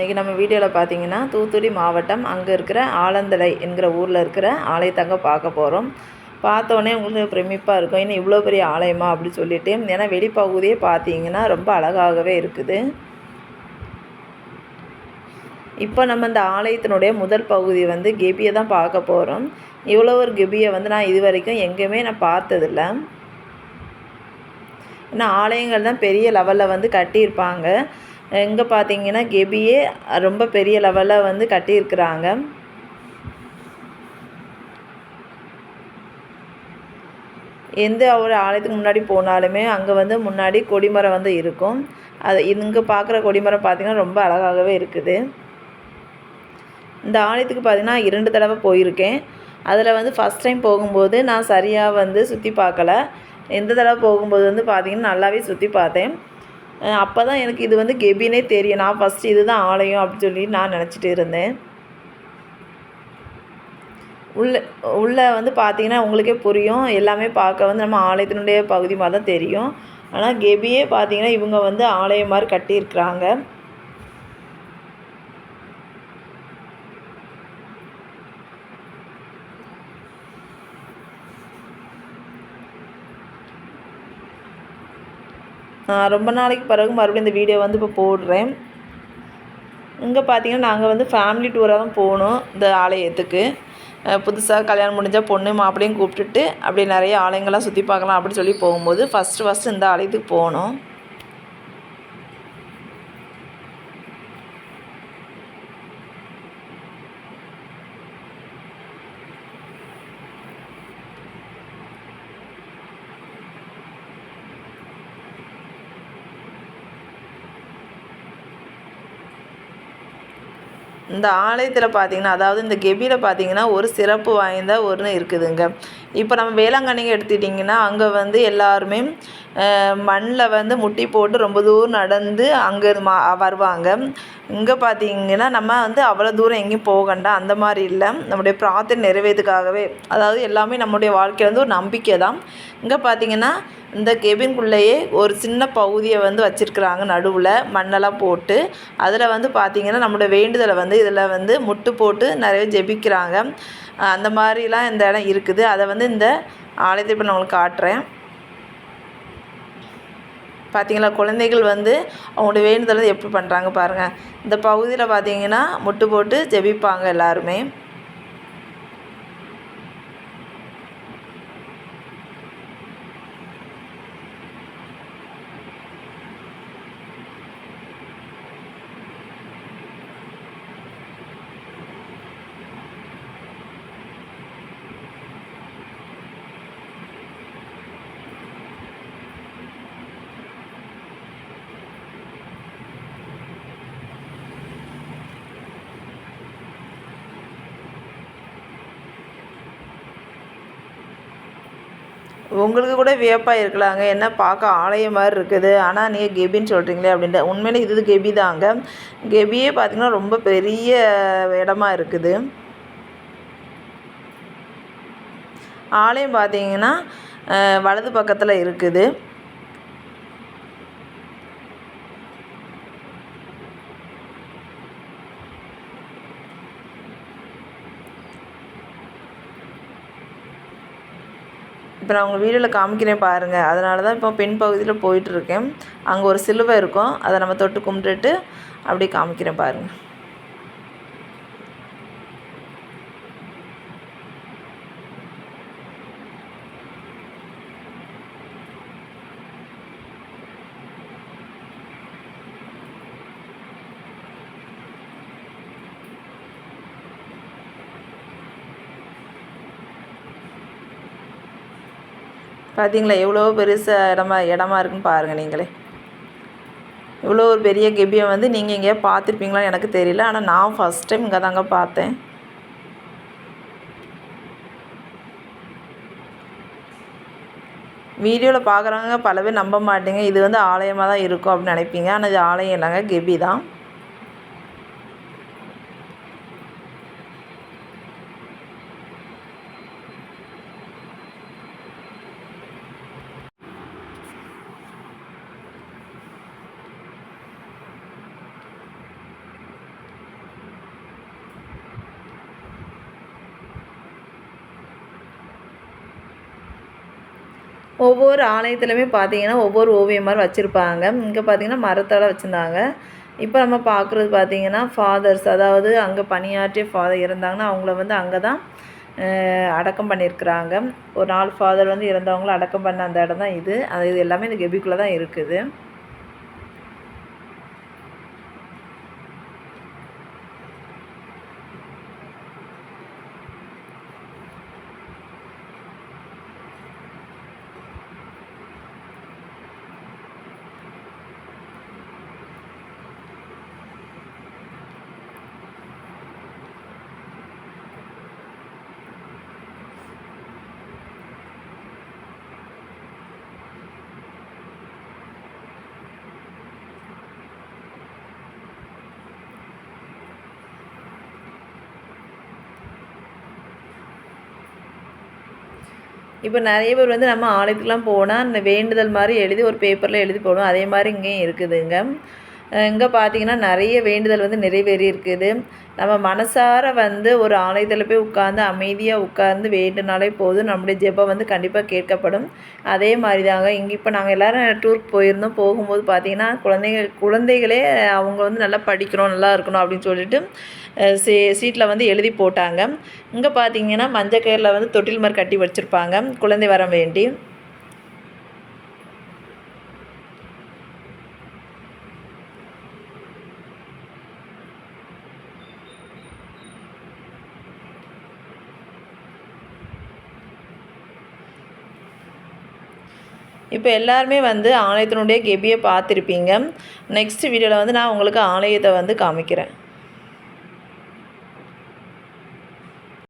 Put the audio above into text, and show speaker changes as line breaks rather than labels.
இன்றைக்கி நம்ம வீடியோவில் பார்த்தீங்கன்னா தூத்துக்குடி மாவட்டம் அங்கே இருக்கிற ஆலந்தலை என்கிற ஊரில் இருக்கிற ஆலயத்தங்க பார்க்க போகிறோம் பார்த்தோன்னே உங்களுக்கு பிரமிப்பாக இருக்கும். இன்னும் இவ்வளோ பெரிய ஆலயமா அப்படின்னு சொல்லிட்டு ஏன்னா வெளிப்பகுதியே பார்த்தீங்கன்னா ரொம்ப அழகாகவே இருக்குது. இப்போ நம்ம இந்த ஆலயத்தினுடைய முதல் பகுதி வந்து கெபியை தான் பார்க்க போகிறோம் இவ்வளோ ஒரு கெபியை வந்து நான் இது வரைக்கும் எங்கேயுமே நான் பார்த்ததில்ல. ஏன்னா ஆலயங்கள் தான் பெரிய லெவலில் வந்து கட்டியிருப்பாங்க. இங்கே பார்த்தீங்கன்னா கெபியே ரொம்ப பெரிய லெவலில் வந்து கட்டியிருக்கிறாங்க. எந்த ஒரு ஆலயத்துக்கு முன்னாடி போனாலுமே அங்கே வந்து முன்னாடி கொடிமரம் வந்து இருக்கும். அது இங்கே பார்க்குற கொடிமரம் பார்த்திங்கன்னா ரொம்ப அழகாகவே இருக்குது. இந்த ஆலயத்துக்கு பார்த்திங்கன்னா இரண்டு தடவை போயிருக்கேன். அதில் வந்து ஃபஸ்ட் டைம் போகும்போது நான் சரியாக வந்து சுற்றி பார்க்கல எந்த தடவை போகும்போது வந்து பார்த்திங்கன்னா நல்லாவே சுற்றி பார்த்தேன். அப்போ தான் எனக்கு இது வந்து கெபினே தெரியும். நான் ஃபஸ்ட்டு இது தான் ஆலயம் அப்படின்னு சொல்லி நான் நினச்சிட்டு இருந்தேன். உள்ளே உள்ளே வந்து பார்த்தீங்கன்னா உங்களுக்கே புரியும். எல்லாமே பார்க்க வந்து நம்ம ஆலயத்தினுடைய பகுதி மாதிரி தான் தெரியும். ஆனால் கெபியே பார்த்தீங்கன்னா இவங்க வந்து ஆலயம் மாதிரி கட்டியிருக்கிறாங்க. ரொம்ப நாளைக்கு பிறகு மறுபடியும் இந்த வீடியோ வந்து இப்போ போடுறேன். இங்கே பார்த்தீங்கன்னா நாங்கள் வந்து ஃபேமிலி டூராக தான் போகணும் இந்த ஆலயத்துக்கு. புதுசாக கல்யாணம் முடிஞ்சால் பொண்ணு மாப்பிள்ளையும் கூப்பிட்டுட்டு அப்படி நிறைய ஆலயங்கள்லாம் சுற்றி பார்க்கலாம் அப்படின்னு சொல்லி போகும்போது ஃபஸ்ட்டு ஃபஸ்ட்டு இந்த ஆலயத்துக்கு போகணும். இந்த ஆலயத்தில் பார்த்தீங்கன்னா அதாவது இந்த கெபியில் பார்த்தீங்கன்னா ஒரு சிறப்பு வாய்ந்த ஒன்று இருக்குதுங்க. இப்போ நம்ம வேளாங்கண்ணிக்கு எடுத்துட்டிங்கன்னா அங்கே வந்து எல்லாருமே மண்ணில் வந்து முட்டி போட்டு ரொம்ப தூரம் நடந்து அங்கே மா வருவாங்க. இங்கே பார்த்தீங்கன்னா நம்ம வந்து அவ்வளோ தூரம் எங்கேயும் போகண்டா அந்த மாதிரி இல்லை. நம்முடைய பிரார்த்தனை நிறைவேறதுக்காகவே. அதாவது எல்லாமே நம்முடைய வாழ்க்கையில் வந்து ஒரு நம்பிக்கை தான். இங்கே பார்த்தீங்கன்னா இந்த கெபின்குள்ளேயே ஒரு சின்ன பகுதியை வந்து வச்சுருக்குறாங்க நடுவில் மண்ணெல்லாம் போட்டு. அதில் வந்து பார்த்திங்கன்னா நம்மளோட வேண்டுதலை வந்து இதில் வந்து முட்டு போட்டு நிறைய ஜெபிக்கிறாங்க. அந்த மாதிரிலாம் இந்த இடம் இருக்குது. அதை வந்து இந்த ஆலயத்தை இப்போ நான் உங்களுக்கு காட்டுறேன். பார்த்தீங்களா குழந்தைகள் வந்து அவங்களுடைய வேண்டுதலை எப்படி பண்ணுறாங்க பாருங்கள் இந்த பகுதியில் பார்த்தீங்கன்னா முட்டு போட்டு ஜெபிப்பாங்க எல்லாருமே. உங்களுக்கு கூட வியப்பாக இருக்கலாங்க. என்ன பார்க்க ஆலயம் மாதிரி இருக்குது. ஆனால் நீங்கள் கெபின்னு சொல்கிறீங்களே அப்படின்ட்டு. உண்மையிலே இது கெபி தாங்க. கெபியே பார்த்திங்கன்னா ரொம்ப பெரிய இடமா இருக்குது. ஆலயம் பார்த்தீங்கன்னா வலது பக்கத்தில் இருக்குது. இப்போ நான் உங்கள் வீடியோவில் காமிக்கிறேன் பாருங்கள் அதனால தான் இப்போ பெண் பகுதியில் போயிட்டுருக்கேன் அங்கே ஒரு சிலுவை இருக்கும். அதை நம்ம தொட்டு கும்பிட்டுட்டு அப்படியே காமிக்கிறேன் பாருங்கள் பார்த்தீங்களா எவ்வளோ பெருசாக இடமா இடமா இருக்குன்னு பாருங்கள் நீங்களே. இவ்வளோ ஒரு பெரிய கெபியை வந்து நீங்கள் எங்கேயா பார்த்துருப்பீங்களான்னு எனக்கு தெரியல. ஆனால் நான் ஃபஸ்ட் டைம் இங்கே தாங்க பார்த்தேன். வீடியோவில் பார்க்குறவங்க பல பேர் நம்ப மாட்டீங்க. இது வந்து ஆலயமாக தான் இருக்கும் அப்படின்னு நினைப்பீங்க. ஆனால் இது ஆலயம் இல்லைங்க. கெபி தான். ஒவ்வொரு ஆலயத்துலையுமே பார்த்தீங்கன்னா ஒவ்வொரு ஓவியம் மாதிரி வச்சுருப்பாங்க. இங்கே பார்த்தீங்கன்னா மரத்தால் வச்சுருந்தாங்க. இப்போ நம்ம பார்க்குறது பார்த்தீங்கன்னா ஃபாதர்ஸ் அதாவது அங்கே பணியாற்றிய ஃபாதர் இருந்தாங்கன்னா அவங்கள வந்து அங்கே தான் அடக்கம் பண்ணியிருக்கிறாங்க. ஒரு நாலு ஃபாதர் வந்து இறந்தவங்கள அடக்கம் பண்ண அந்த இடம் தான் இது. அது இது எல்லாமே இந்த கெபிக்குள்ளே தான் இருக்குது. இப்போ நிறைய பேர் வந்து நம்ம ஆலயத்துக்குலாம் போனால் இந்த வேண்டுதல் மாதிரி எழுதி ஒரு பேப்பரில் எழுதி போடுவோம். அதே மாதிரி இங்கேயும் இருக்குதுங்க. இங்கே பார்த்தீங்கன்னா நிறைய வேண்டுதல் வந்து நிறைவேறி இருக்குது நம்ம மனசார வந்து ஒரு ஆலயத்தில் போய் உட்காந்து அமைதியாக உட்கார்ந்து வேண்டுனாலே போதும். நம்முடைய ஜெபம் வந்து கண்டிப்பாக கேட்கப்படும். அதே மாதிரி தாங்க இங்கே இப்போ நாங்கள் எல்லோரும் டூருக்கு போயிருந்தோம். போகும்போது பார்த்தீங்கன்னா குழந்தைகள் குழந்தைகளே அவங்க வந்து நல்லா படிக்கணும் நல்லா இருக்கணும் அப்படின்னு சொல்லிட்டு சீ சீட்டில் வந்து எழுதி போட்டாங்க. இங்கே பார்த்தீங்கன்னா மஞ்சள் கயிறில் வந்து தொட்டில் மாதிரி கட்டி வச்சுருப்பாங்க. குழந்தை வர வேண்டி. இப்போ எல்லாருமே வந்து ஆலயத்தினுடைய கெபியை பார்த்துருப்பீங்க. நெக்ஸ்ட் வீடியோவில் வந்து நான் உங்களுக்கு ஆலயத்தை வந்து காமிக்கிறேன்.